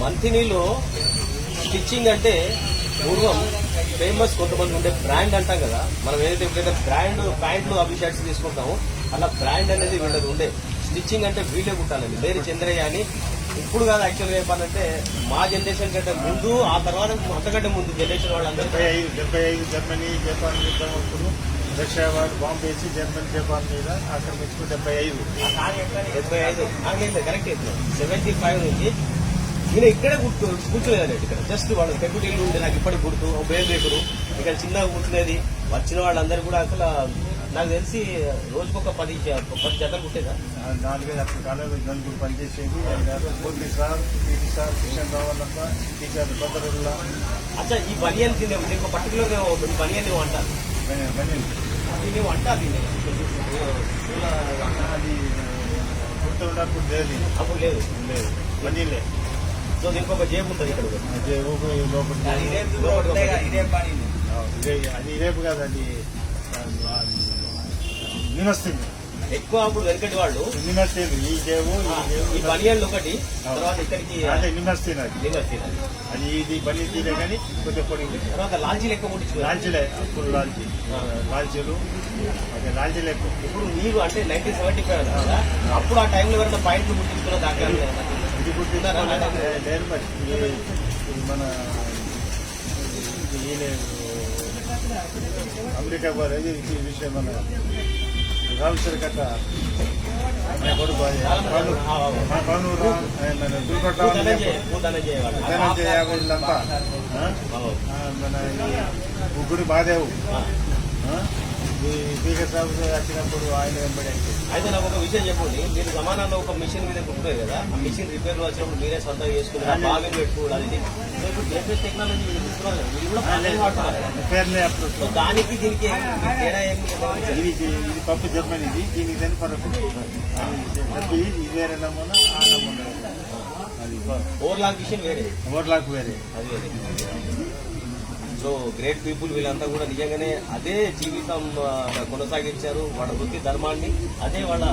మంతినిలో stitching అంటే పూర్వం famous కొంతమంది ఉండే బ్రాండ్ అంటాం కదా. మనం ఏదైతే ఎప్పుడైతే బ్రాండ్ ప్యాంట్లు అవి షర్ట్స్ తీసుకుంటామో అలా బ్రాండ్ అనేది వీళ్ళది ఉండే. స్టిచ్చింగ్ అంటే వీళ్ళే కుట్టాలండి. లేరు చంద్రయ్య అని ఇప్పుడు కాదు యాక్చువల్గా చెప్పాలంటే మా జనరేషన్ కంటే ముందు ఆ తర్వాత అంతకంటే ముందు జనరేషన్ వాళ్ళందరూ డెబ్బై ఐదు డెబ్బై ఐదు జర్మనీ జపాన్ యుద్ధం అప్పుడు వాళ్ళు బాంబు వేసి జర్మనీ జపాన్ మీద ఆక్రమించుకుని డెబ్బై ఐదు. డెబ్బై ఐదు. కరెక్ట్ సెవెంటీ ఫైవ్ నుంచి ఈయన ఇక్కడే కూర్చో కూర్చోలేదండి ఇక్కడ. జస్ట్ వాళ్ళు పెట్టుడు ఇల్లు ఉండే నాకు ఇప్పటికి గుర్తు. రేకుడు ఇక్కడ చిన్నగా కూర్చునేది. వచ్చిన వాళ్ళందరూ కూడా అసలు నాకు తెలిసి రోజుకొక పది పది జతలు కుట్టేదా నాలుగైదు అప్పుడు కాలంలో నలుగురు పనిచేసేది. పూర్తి సార్ పీటీ సార్ కిషన్ రావాలప్ప టీచర్ భద్రుల్లా అచ్చా ఈ బనియన్ తినే నీకు పర్టికులర్ బనియన్ అంటారు బనియన్ ఇది దీన్ని అది గుర్తు ఉన్నప్పుడు లేదు. అప్పుడు లేదు. లేదు. బనీలే సో దీనికి ఒక జేబు ఉంటుంది ఇక్కడ. అదే అది రేపు కాదు అది వినొస్తుంది ఎక్కువ అప్పుడు వెనకటి వాళ్ళు. వినొస్తుంది ఈ దేవు ఈ బనియన్లు ఒకటి తర్వాత ఇక్కడికి అదే వినొస్తుంది అది ఇది బన్నీ తీరే కానీ కొంచెం పొడి తర్వాత లాల్చీలు ఎక్కువ ముట్టించుకోవాలి లాల్చీలే అప్పుడు లాల్చీ. లాల్చీలు అదే లాల్చీలు ఎక్కువ ఇప్పుడు మీరు అంటే నైన్టీన్ సెవెంటీ ఫైవ్ అప్పుడు ఆ టైంలో ఎవరైనా పాయింట్లు ముట్టించుకున్న దాకా ఇది గుర్తించారా లేదు మరి ఇది ఇది మన ఇది ఈయన అమెరికా పోలేదు ఈ విషయం మన రామేశ్వర కట్ట మన కొడుకు అది. పవన్- మన పవనూరు రామ్, మన దుర్గొట్ట ధనంజయ యాభై వీళ్ళంతా ఆ? ఆ, మన ఈ ముగ్గురు బాదేవు ఆ? ఈ స్పీకర్ సాబ్ వచ్చినప్పుడు ఆయన వెంబడి అయితే నాకు ఒక విషయం చెప్పండి. మీరు సమానంలో ఒక మిషన్ మీద కుట్టుతారు కదా ఆ మిషన్ రిపేర్ వచ్చినప్పుడు మీరే సొంతంగా చేసుకున్నారు? బాగా పెట్టుకోవాలి ఇప్పుడు లేటెస్ట్ టెక్నాలజీ సో దానికి దీనికి తేడా ఏం. ఇది ఇది పప్పు జర్మనీది దీనికి దాని పరకు అది ఇది వేరే నమూనా ఆ నమూనా. అది ఓవర్లాక్ విషయం వేరే. ఓవర్లాక్ వేరే. అది వేరే. సో గ్రేట్ పీపుల్ వీళ్ళంతా కూడా నిజంగానే అదే జీవితం కొనసాగించారు. వాళ్ళ వృత్తి ధర్మాన్ని అదే వాళ్ళ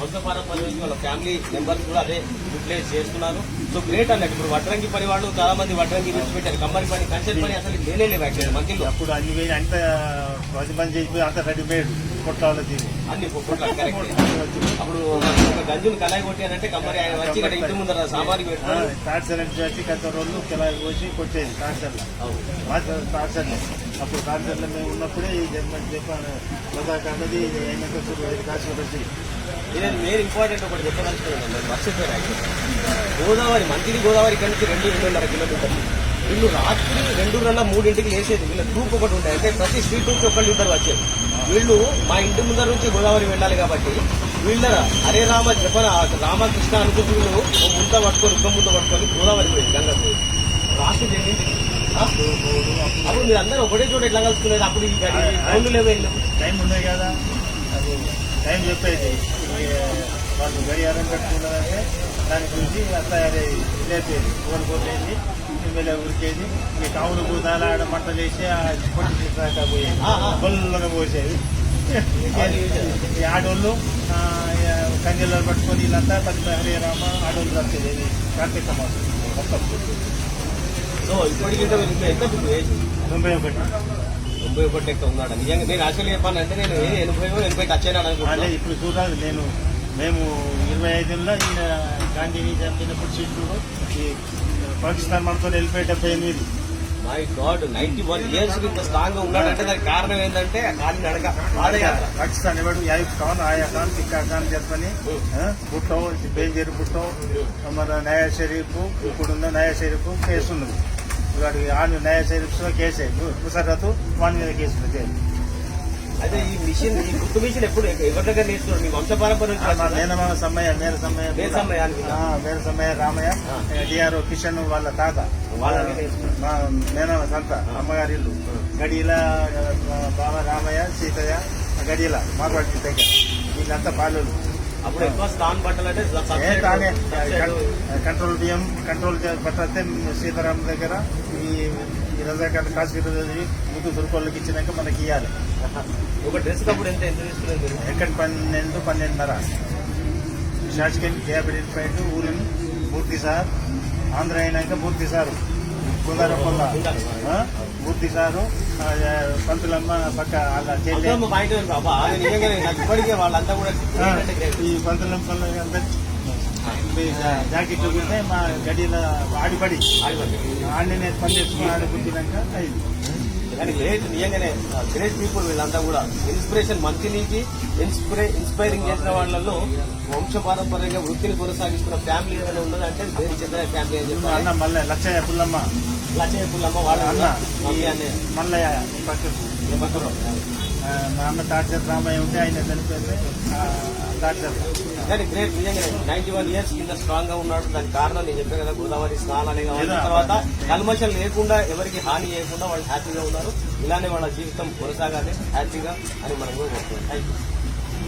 వంశ పారంపర్యం వాళ్ళ ఫ్యామిలీ మెంబర్స్ కూడా అదే యూటిలైజ్ చేస్తున్నారు. సో గ్రేట్ అన్నట్టు. ఇప్పుడు వడ్రంగి పని వాళ్ళు చాలా మంది వడ్రంగి విడిచిపెట్టారు. కమ్మరి పని కంచెన్ పని అసలు లేనే లేవు అప్పుడు అన్ని అంత చేసిపోయి అంత రెడీమేడ్ కొట్టాలి దీన్ని అన్ని కరెక్ట్ అప్పుడు ఒక గంజులు కలాయి కొట్టారంటే కమ్మరి ఆయన వచ్చి ఇక్కడ ఇంటి ముందర సామాన్లు రోజులు కిలాయి పోసి కొట్టేది. టార్చర్లే. అప్పుడు మేము ఉన్నప్పుడే ఈ మజాక్ అన్నది అయినాక కాశ్మీర్ ఇదే మెయిన్ ఇంపార్టెంట్ ఒకటి చెప్పదలుచుకున్నాను. నేను మర్చిపోయాను గోదావరి మంచిది గోదావరి నుంచి రెండు రెండున్నర కిలోమీటర్లు. వీళ్ళు రాత్రి రెండున్నర మూడింటికి లేచేది. వీళ్ళ గ్రూప్ ఒకటి ఉంటాయి అంటే ప్రతి స్ట్రీట్ నుంచి ఒకళ్ళు ఇద్దరు వచ్చేది. వీళ్ళు మా ఇంటి ముందర నుంచి గోదావరి వెళ్ళాలి కాబట్టి వీళ్ళ హరే రామ జపన రామకృష్ణ అనుకుంటూ వీళ్ళు ముంత పట్టుకొని ఉక్క ముంత పట్టుకొని గోదావరి పోయింది గంగ పోయింది. రాష్ట్రం జరిగింది? అప్పుడు మీరు అందరూ ఒకటే చోట ఎట్లా కలుసుకునేది? అప్పుడు ఈ ఫోన్లు లేవు. టైం ఉన్నాయి కదా. అది. టైం చెప్పేది వాళ్ళు గడియారం పెట్టుకున్నదంటే దాని గురించి తయారయ్యి లేపేది ఊరు పోతేది ఎమ్మెల్యే ఉరికేది ఈ కావులు కూతాలు ఆడ మంటలు వేసి పొట్టి తీసుకురాక పోయేది. బొల్లలో పోసేది. ఈ ఆడోళ్ళు కంచెల్లో పట్టుకొని వీళ్ళంతా పది హరే రామ ఆడోళ్ళు వచ్చేది ఇది కార్తీక మాసం మొత్తం. సో ఇప్పటికి ఎంత తొంభై ఒకటి తొంభై ఒకటి లెక్క ఉన్నాడు. నిజంగా నేను యాక్చువల్లీ చెప్పానంటే నేను ఎనభై ఎనభై టచ్ అయినాడు అదే అనుకుంటున్నాను ఇప్పుడు చూడాలి నేను మేము ఇరవై ఐదులో గాంధీని చంపినప్పుడు సీట్లు ఈ పాకిస్తాన్ మనతో వెళ్ళిపోయి డెబ్బై ఎనిమిది my god ninety one years ఇంత స్ట్రాంగ్గా ఉన్నాడంటే దానికి కారణం ఏంటంటే కాలి నడక. పాదయాత్ర పాకిస్తాన్ ఎవడు? యాయూబ్ ఖాన్ ఆయా ఖాన్ టిక్కా ఖాన్ చెప్పని పుట్టం బేంజర్ పుట్టం మన నయా షరీఫ్ ఇప్పుడున్న నయా షరీఫ్ కేసు ఉన్నది వాడికి ఆన్ నయా షరీఫ్ కేసే ముసరత్ వాని మీద కేసు పెట్టేది అయితే ఈ మిషన్ ఈ గుర్తు మిషన్ ఎప్పుడు ఎవరి దగ్గర నేర్చుకున్నాడు మీ వంశ పారంపర్యం నుంచి మా వచ్చిందా? మేనమామ సమ్మయ్య మేర సమ్మయ్య మేర సమ్మయ్య మేర సమ్మయ్య రామయ్య. డిఆర్ఓ కిషన్ వాళ్ళ తాత. వాళ్ళ దగ్గర నేర్చుకున్నాడు. మా మేనమామ సంత అమ్మగారి ఇల్లు. గడిల బావ రామయ్య సీతయ్య గడిల మాగవాడి దగ్గర. వీళ్ళంతా పాలు అప్పుడు ఎక్కువ స్థాన్ బట్టలు అంటే కంట్రోల్ బియ్యం కంట్రోల్ పట్టతే సీతారాం దగ్గర ఈ రజాకార్ కాశ్మీర్ ముందు దుర్కోళ్ళకి ఇచ్చినాక మనకి ఇవ్వాలి ఒక డ్రెస్ అప్పుడు ఎంత ఎంత తీసుకునేది ఎక్కడ పన్నెండు పన్నెండున్నర. షాష్కెన్ క్యాబినెట్ పాయింట్ ఊరిన్ మూర్తి సార్. ఆంధ్ర అయినాక పూర్తి సారు. కుదరపల్ల పూర్తి సారు పంతులమ్మ పక్క నాకు. ఈ పంతులమ్మ పనులు అంతా ఈ జా- జాకెట్ చూపిస్తే మా గడిలో ఆడిపడి. ఆడిని పని చేసుకుని ఆడి పుట్టినాక అయింది. కానీ గ్రేట్ నిజంగానే గ్రేట్ పీపుల్ వీళ్ళంతా కూడా. ఇన్స్పిరేషన్ మంత్లీకి ఇన్స్పిరే ఇన్స్పైరింగ్ చేసిన వాళ్ళలో వంశ పారంపర్యంగా వృత్తిని కొనసాగిస్తున్న ఫ్యామిలీ ఏదైనా ఉన్నదంటే వేరే చెందిన ఫ్యామిలీ అని చెప్పాలి. మళ్ళీ పుల్లమ్మ. లక్ష్మీ పుల్లమ్మ వాళ్ళ మల్లయ్య మా అన్న టార్చర్ రామయ్య ఉంటే ఆయన ఆ, టార్చర్ కానీ గ్రేట్ నిజంగా నైన్టీ వన్ ఇయర్స్ కింద స్ట్రాంగ్గా ఉన్నాడు. దానికి కారణం నేను చెప్పాను కదా గోదావరి స్నానాలే కావాలి. తర్వాత కల్మషం లేకుండా ఎవరికి హాని చేయకుండా వాళ్ళు హ్యాపీగా ఉన్నారు. ఇలానే వాళ్ళ జీవితం కొనసాగాలి హ్యాపీగా అని మనం కూడా థ్యాంక్ యూ